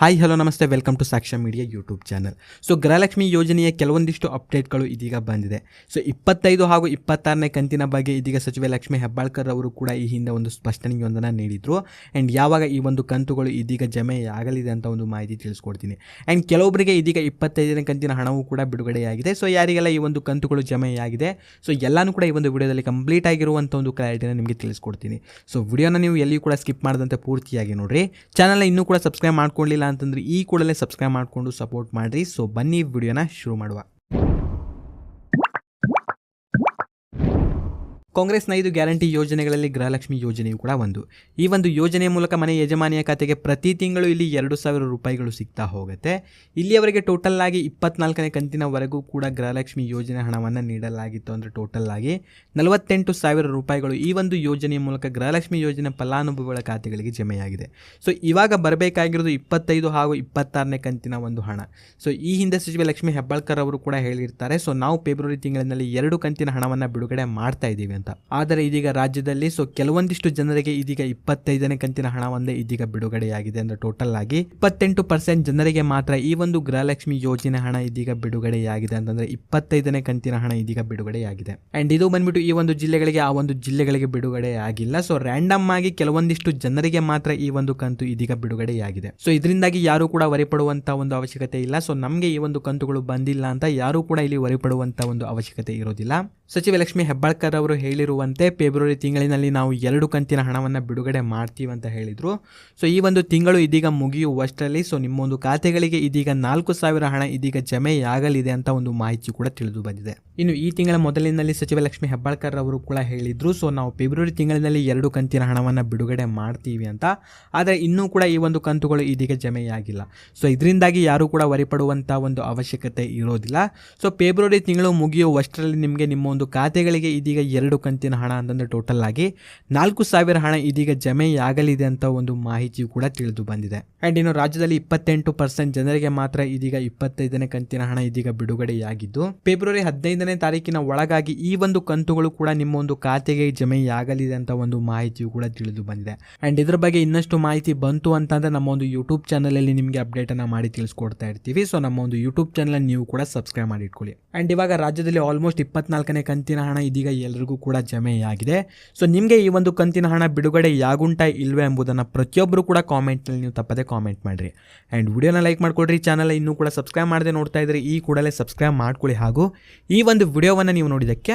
Hi hello ನಮಸ್ತೆ. Welcome to Sakshya media YouTube channel so Gruhalakshmi ಯೋಜನೆಯ ಕೆಲವೊಂದಿಷ್ಟು ಅಪ್ಡೇಟ್ಗಳು ಇದೀಗ ಬಂದಿದೆ. ಸೊ ಇಪ್ಪತ್ತೈದು ಹಾಗೂ ಇಪ್ಪತ್ತಾರನೇ ಕಂತಿನ ಬಗ್ಗೆ ಇದೀಗ ಸಚಿವೆ ಲಕ್ಷ್ಮಿ ಹೆಬ್ಬಾಳ್ಕರ್ ಅವರು ಕೂಡ ಈ ಹಿಂದೆ ಒಂದು ಸ್ಪಷ್ಟನೆಯೊಂದನ್ನು ನೀಡಿದರು. ಆ್ಯಂಡ್ ಯಾವಾಗ ಈ ಒಂದು ಕಂತುಗಳು ಇದೀಗ ಜಮೆಯಾಗಲಿದೆ ಅಂತ ಒಂದು ಮಾಹಿತಿ ತಿಳಿಸ್ಕೊಡ್ತೀನಿ. ಆ್ಯಂಡ್ ಕೆಲವೊಬ್ಬರಿಗೆ ಇದೀಗ ಇಪ್ಪತ್ತೈದನೇ ಕಂತಿನ ಹಣವೂ ಕೂಡ ಬಿಡುಗಡೆಯಾಗಿದೆ. ಸೊ ಯಾರಿಗೆಲ್ಲ ಈ ಒಂದು ಕಂತುಗಳು ಜಮೆಯಾಗಿದೆ ಸೊ ಎಲ್ಲನೂ ಕೂಡ ಈ ಒಂದು ವಿಡಿಯೋದಲ್ಲಿ ಕಂಪ್ಲೀಟ್ ಆಗಿರುವಂಥ ಒಂದು ಕ್ಲಾರಿಟಿನ ನಿಮಗೆ ತಿಳಿಸ್ಕೊಡ್ತೀನಿ. ಸೊ ವಿಡಿಯೋನ ನೀವು ಎಲ್ಲಿಯೂ ಕೂಡ ಸ್ಕಿಪ್ ಮಾಡದಂತೆ ಪೂರ್ತಿಯಾಗಿ ನೋಡಿರಿ. ಚಾನಲ್ನ ಇನ್ನೂ ಕೂಡ ಸಬ್ಸ್ಕ್ರೈಬ್ ಮಾಡ್ಕೊಳ್ಳಿಲ್ಲ ಅಂತಂದ್ರೆ ಈ ಕೂಡಲೇ ಸಬ್ಸ್ಕ್ರೈಬ್ ಮಾಡಿಕೊಂಡು ಸಪೋರ್ಟ್ ಮಾಡಿರಿ. ಸೊ ಬನ್ನಿ ವಿಡಿಯೋನ ಶುರು ಮಾಡುವ. ಕಾಂಗ್ರೆಸ್ನ ಐದು ಗ್ಯಾರಂಟಿ ಯೋಜನೆಗಳಲ್ಲಿ ಗೃಹಲಕ್ಷ್ಮಿ ಯೋಜನೆಯು ಕೂಡ ಒಂದು. ಈ ಒಂದು ಯೋಜನೆಯ ಮೂಲಕ ಮನೆ ಯಜಮಾನಿಯ ಖಾತೆಗೆ ಪ್ರತಿ ತಿಂಗಳು ಇಲ್ಲಿ ಎರಡು ಸಾವಿರ ರೂಪಾಯಿಗಳು ಸಿಗ್ತಾ ಹೋಗುತ್ತೆ. ಇಲ್ಲಿಯವರೆಗೆ ಟೋಟಲ್ ಆಗಿ ಇಪ್ಪತ್ನಾಲ್ಕನೇ ಕಂತಿನವರೆಗೂ ಕೂಡ ಗೃಹಲಕ್ಷ್ಮಿ ಯೋಜನೆ ಹಣವನ್ನು ನೀಡಲಾಗಿತ್ತು ಅಂದರೆ ಟೋಟಲ್ ಆಗಿ ನಲವತ್ತೆಂಟು ಸಾವಿರ ರೂಪಾಯಿಗಳು ಈ ಒಂದು ಯೋಜನೆಯ ಮೂಲಕ ಗೃಹಲಕ್ಷ್ಮಿ ಯೋಜನೆ ಫಲಾನುಭವಿಗಳ ಖಾತೆಗಳಿಗೆ ಜಮೆಯಾಗಿದೆ. ಸೊ ಇವಾಗ ಬರಬೇಕಾಗಿರೋದು ಇಪ್ಪತ್ತೈದು ಹಾಗೂ ಇಪ್ಪತ್ತಾರನೇ ಕಂತಿನ ಒಂದು ಹಣ. ಸೊ ಈ ಹಿಂದೆ ಸಚಿವೆ ಲಕ್ಷ್ಮಿ ಹೆಬ್ಬಾಳ್ಕರ್ ಅವರು ಕೂಡ ಹೇಳಿರ್ತಾರೆ ಸೊ ನಾವು ಫೆಬ್ರವರಿ ತಿಂಗಳಿನಲ್ಲಿ ಎರಡು ಕಂತಿನ ಹಣವನ್ನು ಬಿಡುಗಡೆ ಮಾಡ್ತಾ ಇದ್ದೀವಿ ಅಂತ. ಆದರೆ ಇದೀಗ ರಾಜ್ಯದಲ್ಲಿ ಸೊ ಕೆಲವೊಂದಿಷ್ಟು ಜನರಿಗೆ ಇದೀಗ ಇಪ್ಪತ್ತೈದನೇ ಕಂತಿನ ಹಣವೊಂದೇ ಇದೀಗ ಬಿಡುಗಡೆಯಾಗಿದೆ ಅಂದ್ರೆ ಟೋಟಲ್ ಆಗಿ ಇಪ್ಪತ್ತೆಂಟು ಪರ್ಸೆಂಟ್ ಜನರಿಗೆ ಮಾತ್ರ ಈ ಒಂದು ಗೃಹಲಕ್ಷ್ಮಿ ಯೋಜನೆ ಹಣ ಇದೀಗ ಬಿಡುಗಡೆಯಾಗಿದೆ ಅಂತಂದ್ರೆ ಇಪ್ಪತ್ತೈದನೇ ಕಂತಿನ ಹಣ ಇದೀಗ ಬಿಡುಗಡೆಯಾಗಿದೆ. ಅಂಡ್ ಇದು ಬಂದ್ಬಿಟ್ಟು ಈ ಒಂದು ಜಿಲ್ಲೆಗಳಿಗೆ ಆ ಒಂದು ಜಿಲ್ಲೆಗಳಿಗೆ ಬಿಡುಗಡೆ ಆಗಿಲ್ಲ ಸೊ ರ್ಯಾಂಡಮ್ ಆಗಿ ಕೆಲವೊಂದಿಷ್ಟು ಜನರಿಗೆ ಮಾತ್ರ ಈ ಒಂದು ಕಂತು ಇದೀಗ ಬಿಡುಗಡೆಯಾಗಿದೆ. ಸೊ ಇದರಿಂದಾಗಿ ಯಾರು ಕೂಡ ವರಿಪಡುವಂತ ಒಂದು ಅವಶ್ಯಕತೆ ಇಲ್ಲ. ಸೊ ನಮಗೆ ಈ ಒಂದು ಕಂತುಗಳು ಬಂದಿಲ್ಲ ಅಂತ ಯಾರು ಕೂಡ ಇಲ್ಲಿ ವರಿಪಡುವಂತ ಒಂದು ಅವಶ್ಯಕತೆ ಇರೋದಿಲ್ಲ. ಸಚಿವ ಲಕ್ಷ್ಮಿ ಹೆಬ್ಬಾಳ್ಕರ್ ಅವರು ಹೇಳಿರುವಂತೆ ಫೆಬ್ರವರಿ ತಿಂಗಳಿನಲ್ಲಿ ನಾವು ಎರಡು ಕಂತಿನ ಹಣವನ್ನು ಬಿಡುಗಡೆ ಮಾಡ್ತೀವಿ ಅಂತ ಹೇಳಿದರು. ಸೊ, ಈ ಒಂದು ತಿಂಗಳು ಇದೀಗ ಮುಗಿಯುವಷ್ಟರಲ್ಲಿ, ಸೊ ನಿಮ್ಮ ಒಂದು ಖಾತೆಗಳಿಗೆ ಇದೀಗ ನಾಲ್ಕು ಸಾವಿರ ಹಣ ಇದೀಗ ಜಮೆಯಾಗಲಿದೆ ಅಂತ ಒಂದು ಮಾಹಿತಿ ಕೂಡ ತಿಳಿದು ಬಂದಿದೆ. ಇನ್ನು ಈ ತಿಂಗಳ ಮೊದಲಿನಲ್ಲಿ ಸಚಿವ ಲಕ್ಷ್ಮಿ ಹೆಬ್ಬಾಳ್ಕರ್ ಅವರು ಕೂಡ ಹೇಳಿದ್ರು. ಸೊ ನಾವು ಫೆಬ್ರವರಿ ತಿಂಗಳಿನಲ್ಲಿ ಎರಡು ಕಂತಿನ ಹಣವನ್ನು ಬಿಡುಗಡೆ ಮಾಡ್ತೀವಿ ಅಂತ. ಆದರೆ ಇನ್ನೂ ಕೂಡ ಈ ಒಂದು ಕಂತುಗಳು ಇದೀಗ ಜಮೆಯಾಗಿಲ್ಲ. ಸೊ ಇದರಿಂದಾಗಿ ಯಾರು ಕೂಡ ವರಿಪಡುವಂಥ ಒಂದು ಅವಶ್ಯಕತೆ ಇರೋದಿಲ್ಲ. ಸೊ ಫೆಬ್ರವರಿ ತಿಂಗಳು ಮುಗಿಯುವಷ್ಟರಲ್ಲಿ ನಿಮಗೆ ನಿಮ್ಮ ಒಂದು ಖಾತೆಗಳಿಗೆ ಇದೀಗ ಎರಡು ಕಂತಿನ ಹಣ ಅಂತಂದರೆ ಟೋಟಲ್ ಆಗಿ ನಾಲ್ಕು ಸಾವಿರ ಹಣ ಇದೀಗ ಜಮೆಯಾಗಲಿದೆ ಅಂತ ಒಂದು ಮಾಹಿತಿ ಕೂಡ ತಿಳಿದು ಬಂದಿದೆ. ಆ್ಯಂಡ್ ಇನ್ನು ರಾಜ್ಯದಲ್ಲಿ ಇಪ್ಪತ್ತೆಂಟು ಪರ್ಸೆಂಟ್ ಜನರಿಗೆ ಮಾತ್ರ ಇದೀಗ ಇಪ್ಪತ್ತೈದನೇ ಕಂತಿನ ಹಣ ಇದೀಗ ಬಿಡುಗಡೆಯಾಗಿದ್ದು ಫೆಬ್ರವರಿ ಹದಿನೈದನೇ ತಾರೀಕಿನ ಒಳಗಾಗಿ ಈ ಒಂದು ಕಂತುಗಳು ಕೂಡ ನಿಮ್ಮ ಒಂದು ಖಾತೆಗೆ ಜಮೆಯಾಗಲಿದೆ ಅಂತ ಒಂದು ಮಾಹಿತಿಯು ಕೂಡ ತಿಳಿದು ಬಂದಿದೆ. ಅಂಡ್ ಇದ್ರ ಬಗ್ಗೆ ಇನ್ನಷ್ಟು ಮಾಹಿತಿ ಬಂತು ಅಂತಂದ್ರೆ ನಮ್ಮ ಒಂದು ಯೂಟ್ಯೂಬ್ ಚಾನಲಲ್ಲಿ ನಿಮಗೆ ಅಪ್ಡೇಟ್ ಅನ್ನ ಮಾಡಿ ತಿಳಿಸ್ಕೊಡ್ತಾ ಇರ್ತೀವಿ. ಸೊ ನಮ್ಮ ಒಂದು ಯೂಟ್ಯೂಬ್ ಚಾನಲ್ ನೀವು ಕೂಡ ಸಬ್ಸ್ಕ್ರೈಬ್ ಮಾಡಿ ಇಟ್ಕೊಳ್ಳಿ. ಆ್ಯಂಡ್ ಇವಾಗ ರಾಜ್ಯದಲ್ಲಿ ಆಲ್ಮೋಸ್ಟ್ ಇಪ್ಪತ್ನಾಲ್ಕನೇ ಕಂತಿನ ಹಣ ಇದೀಗ ಎಲ್ರಿಗೂ ಕೂಡ ಜಮೆಯಾಗಿದೆ. ಸೊ ನಿಮಗೆ ಈ ಒಂದು ಕಂತಿನ ಹಣ ಬಿಡುಗಡೆ ಯಾಗುಂಟ ಇಲ್ವೇ ಎಂಬುದನ್ನು ಪ್ರತಿಯೊಬ್ಬರು ಕೂಡ ಕಾಮೆಂಟ್ನಲ್ಲಿ ನೀವು ತಪ್ಪದೆ ಕಾಮೆಂಟ್ ಮಾಡಿರಿ. ಆ್ಯಂಡ್ ವಿಡಿಯೋನ ಲೈಕ್ ಮಾಡ್ಕೊಡ್ರಿ ಚಾನಲ್ ಇನ್ನೂ ಕೂಡ ಸಬ್ಸ್ಕ್ರೈಬ್ ಮಾಡದೆ ನೋಡ್ತಾ ಇದ್ರೆ ಈ ಕೂಡಲೇ ಸಬ್ಸ್ಕ್ರೈಬ್ ಮಾಡ್ಕೊಳ್ಳಿ. ಹಾಗೂ ಈ ಒಂದು ವಿಡಿಯೋವನ್ನು ನೀವು ನೋಡಿದ್ದಕ್ಕೆ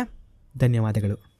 ಧನ್ಯವಾದಗಳು.